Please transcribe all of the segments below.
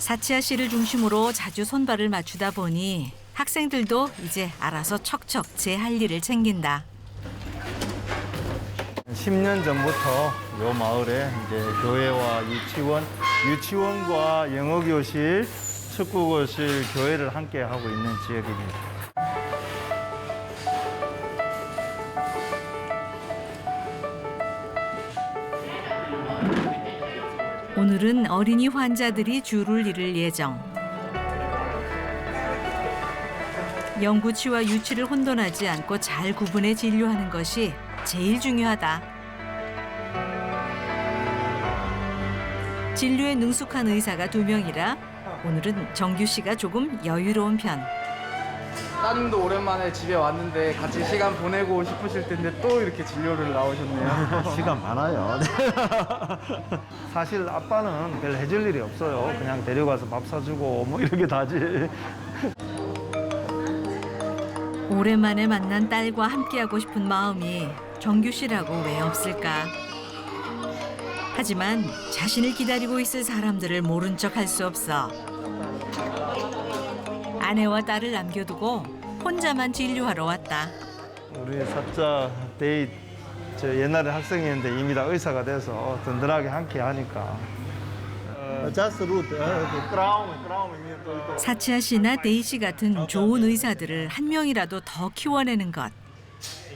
사치아 씨를 중심으로 자주 손발을 맞추다 보니 학생들도 이제 알아서 척척 제 할 일을 챙긴다. 10년 전부터 이 마을에 이제 교회와 유치원, 유치원과 영어 교실, 축구 교실, 교회를 함께 하고 있는 지역입니다. 오늘은 어린이 환자들이 줄을 이을 예정. 영구치와 유치를 혼돈하지 않고 잘 구분해 진료하는 것이 제일 중요하다. 진료에 능숙한 의사가 두 명이라 오늘은 정규 씨가 조금 여유로운 편. 따님도 오랜만에 집에 왔는데 같이 시간 보내고 싶으실 텐데 또 이렇게 진료를 나오셨네요. 시간 많아요. 네. 사실 아빠는 별 해줄 일이 없어요. 그냥 데려가서 밥 사주고 뭐 이렇게 다지. 오랜만에 만난 딸과 함께하고 싶은 마음이 정규 씨라고 왜 없을까? 하지만 자신을 기다리고 있을 사람들을 모른 척 할 수 없어. 아내와 딸을 남겨두고 혼자만 진료하러 왔다. 우리 사자 데이 저 옛날에 학생이었는데 이미 다 의사가 돼서 든든하게 함께 하니까. 자스 루트, 크라운, 크라운 사치아 씨나 데이 씨 같은 좋은 의사들을 한 명이라도 더 키워내는 것.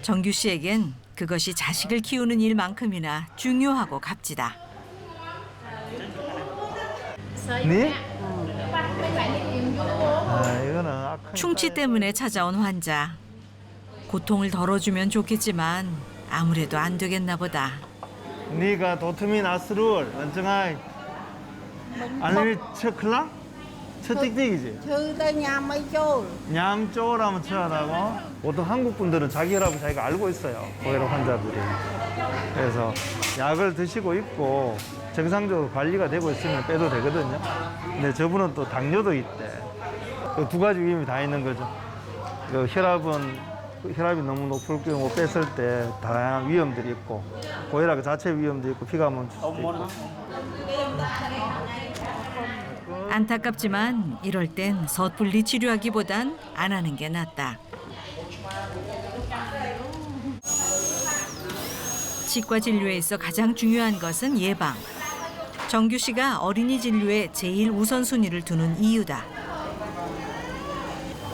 정규 씨에겐 그것이 자식을 키우는 일만큼이나 중요하고 값지다. 네? 아, 충치 때문에 찾아온 환자. 고통을 덜어주면 좋겠지만 아무래도 안 되겠나 보다. 네가 도트민 아스룰 언정아이. 아니 tới nhà mấy chôn 냠쪼라면 쳐하다고? 보통 한국 분들은 자기 혈압을 자기가 알고 있어요. 고혈압 환자들이. 그래서 약을 드시고 있고 정상적으로 관리가 되고 있으면 빼도 되거든요. 근데 저분은 또 당뇨도 있대. 그 두 가지 위험이 다 있는 거죠 그 혈압은 혈압이 너무 높을 경우 뺐을 때 다양한 위험들이 있고 고혈압 자체 위험도 있고 피가 멈출 수도 있고 안타깝지만 이럴 땐 섣불리 치료하기보단 안 하는 게 낫다. 치과 진료에서 가장 중요한 것은 예방. 정규 씨가 어린이 진료에 제일 우선순위를 두는 이유다.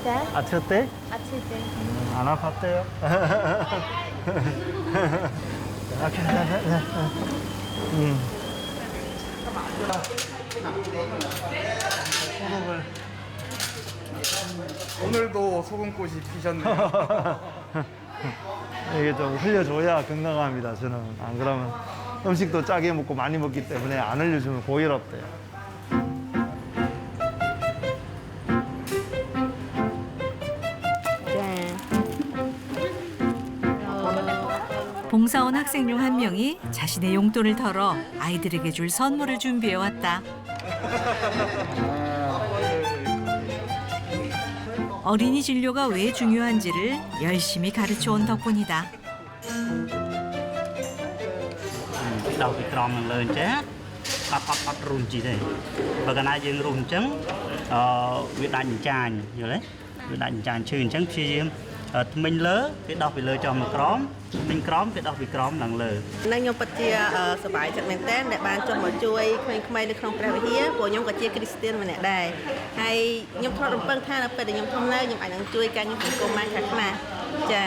아쳤대? accident 안 아팠대요? 음. 소독을 오늘도 소금꽃이 피셨네요. 이게 좀 흘려줘야 건강합니다. 저는 안 그러면 음식도 짜게 먹고 많이 먹기 때문에 안 흘려주면 고혈압 돼요. 봉사원 학생 중 한 명이 자신의 용돈을 털어 아이들에게 줄 선물을 준비해 왔다. 어린이 진료가 왜 중요한지를 열심히 가르쳐 온 덕분이다. Đau thì tròn mình lên chết Bắt bắt bắt rùm chi thế Và cái này dương rùm chấn Việc đánh chàng Vì đánh chàng chừng chấn phi diêm អញ្ចឹងអឺវាដាច់អញ្ចាញយល់ទេវាដាច់អញ្ចាញឈឺអញ្ចឹងព្យាយាមអឺថ្មិញលើគេដោះពីលើចុះមកក្រមថ្មិញក្រមគេដោះពីក្រមឡើងលើ និងខ្ញុំពិតជាអឺសប្បាយចិត្តមែនទែនដែលបានចុះមកជួយក្មេងៗនៅក្នុងព្រះវិហារព្រោះខ្ញុំក៏ជាគ្រីស្ទានម្នាក់ដែរហើយខ្ញុំធ្លាប់រំពឹងថានៅពេលដែលខ្ញុំធំឡើងខ្ញុំអាចនឹងជួយការងារសង្គមបានខ្លះខ្លះចា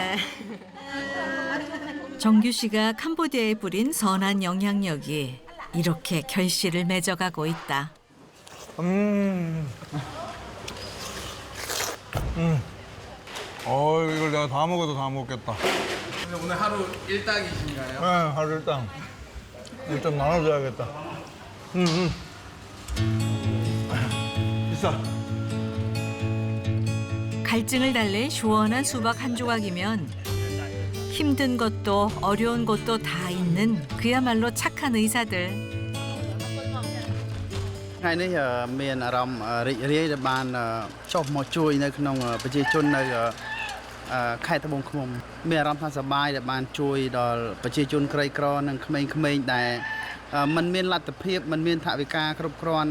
정규 씨가 캄보디아에 뿌린 선한 영향력이 이렇게 결실을 맺어가고 있다. 음. 음. 어, 이걸 내가 다 먹어도 다 먹겠다. 근데 오늘 하루 일당이신가요? 네, 하루 일당. 일단 나눠줘야겠다. 음, 음. 비싸. 갈증을 달래 시원한 수박 한 조각이면 힘든 것도 어려운 것도 다 있는 그야말로 착한 의사들. ថ្ងៃនេះអឺមានអារម្មណ៍អឺរីករាយដែលបានអឺចុះមកជួយនៅក្នុងអឺប្រជាជននៅអឺអឺ ខេត្តត្បូងឃ្មុំមានអារម្មណ៍ថាសប្បាយដែលបានជួយដល់ប្រជាជនក្រីក្រនិងក្មេងៗដែលអឺមិនមានលទ្ធភាពមិនមានថវិកាគ្រប់គ្រាន់